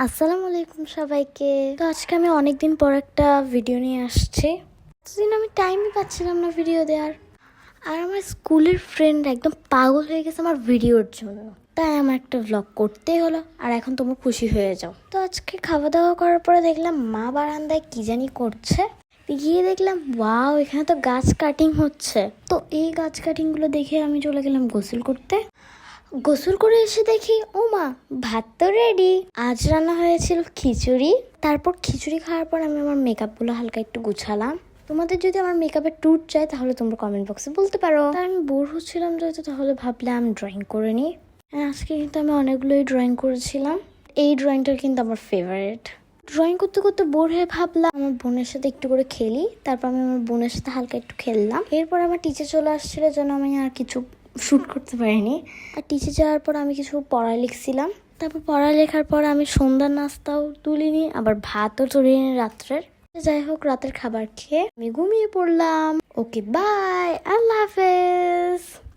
আসসালামু আলাইকুম সবাইকে। তো আজকে আমি অনেকদিন পর একটা ভিডিও নিয়ে আসছি। এতদিন আমি টাইমই পাচ্ছিলাম না ভিডিও দেওয়ার। আর আমার স্কুলের ফ্রেন্ড একদম পাগল হয়ে গেছে আমার ভিডিওর জন্য। তাই আমার একটা ভ্লগ করতেই হলো, আর এখন তোমরা খুশি হয়ে যাও। তো আজকে খাওয়া দাওয়া করার পরে দেখলাম মা বারান্দায় কি জানি করছে। গিয়ে দেখলাম, ওয়াও, এখানে তো গাছ কাটিং হচ্ছে। তো এই গাছ কাটিংগুলো দেখে আমি চলে গেলাম গোসল করতে। গোসল করে এসে দেখি ও মা ভাত তো রেডি আজ রান্না হয়েছিল খিচুড়ি। তারপর খিচুড়ি খাওয়ার পর আমি আমার মেকআপগুলো হালকা একটু গুছালাম। তোমাদের যদি আমার মেকআপের ট্যুর চাই তাহলে তোমরা কমেন্ট বক্সে বলতে পারো। আমি বোর হচ্ছিলাম যেহেতু, তাহলে ভাবলাম ড্রয়িং করে নিই। আজকে কিন্তু আমি অনেকগুলোই ড্রয়িং করেছিলাম। এই ড্রয়িংটা কিন্তু আমার ফেভারিট ড্রয়িং করতে করতে বোর হয়ে ভাবলাম, আমার বোনের সাথে একটু করে খেলি। তারপর আমি আমার বোনের সাথে হালকা একটু খেললাম। এরপর আমার টিচার চলে আসছিল যেন আমি আর কিছু শ্যুট করতে পারিনি। আর টিচে যাওয়ার পর আমি কিছু পড়া লিখছিলাম। তারপর পড়া লেখার পর আমি সন্ধ্যার নাস্তাও তুলিনি, আবার ভাতও তুলিনি রাত্রের। যাই হোক, রাতের খাবার খেয়ে আমি ঘুমিয়ে পড়লাম। ওকে বাই আল্লাহ হাফেজ।